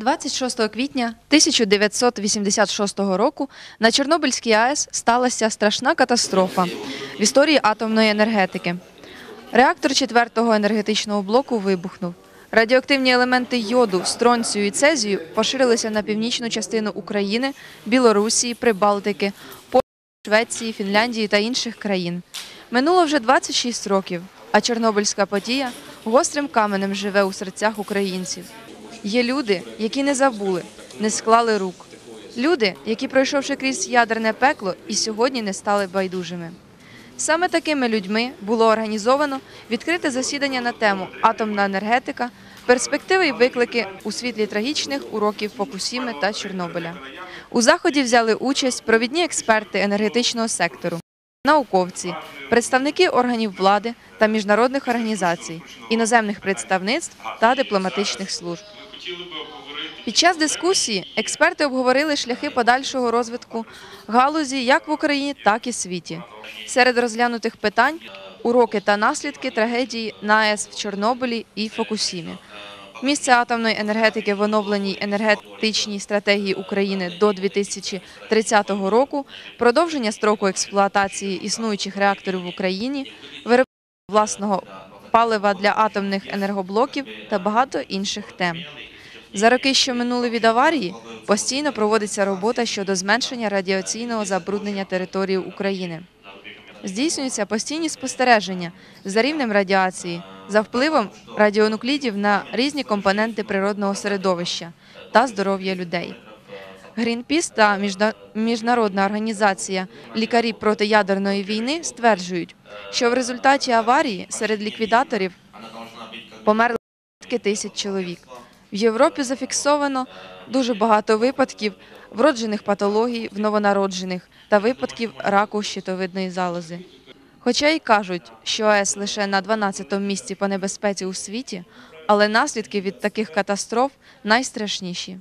26 квітня 1986 року на Чорнобильській АЕС сталася страшна катастрофа в історії атомної енергетики. Реактор 4-го енергетичного блоку вибухнув. Радіоактивні елементи йоду, стронцію і цезію поширилися на північну частину України, Білорусі, Прибалтики, Польщі, Швеції, Фінляндії та інших країн. Минуло вже 26 років, а Чорнобильська подія гострим каменем живе у серцях українців. Є люди, які не забули, не склали рук. Люди, які, пройшовши крізь ядерне пекло, і сьогодні не стали байдужими. Саме такими людьми було організовано відкрите засідання на тему Атомна енергетика, перспективи і виклики у світлі трагічних уроків Фокусіми та Чорнобиля. У заході взяли участь провідні експерти енергетичного сектору, науковці, представники органів влади та міжнародних організацій, іноземних представництв та дипломатичних служб. Під час дискусії експерти обговорили шляхи подальшого розвитку галузі як в Україні, так і світі. Серед розглянутих питань уроки та наслідки трагедії на АЕС в Чорнобилі і Фокусімі. Місце атомної енергетики в оновленій енергетичній стратегії України до 2030 року, продовження строку експлуатації існуючих реакторів в Україні, виробництво власного палива для атомних енергоблоків та багато інших тем. За роки, що минули від аварії, постійно проводиться робота щодо зменшення радіаційного забруднення території України. Здійснюються постійні спостереження за рівнем радіації, за впливом радіонуклідів на різні компоненти природного середовища та здоров'я людей. Грінпіс та Міжна- міжнародна організація Лікарі проти ядерної війни стверджують, що в результаті аварії серед ліквідаторів померли тисяч чоловік. В Європі зафіксовано дуже багато випадків вроджених патологій в новонароджених та випадків раку щитовидної залози. Хоча й кажуть, що АЕС лише на 12-му місці по небезпеці у світі, але наслідки від таких катастроф найстрашніші.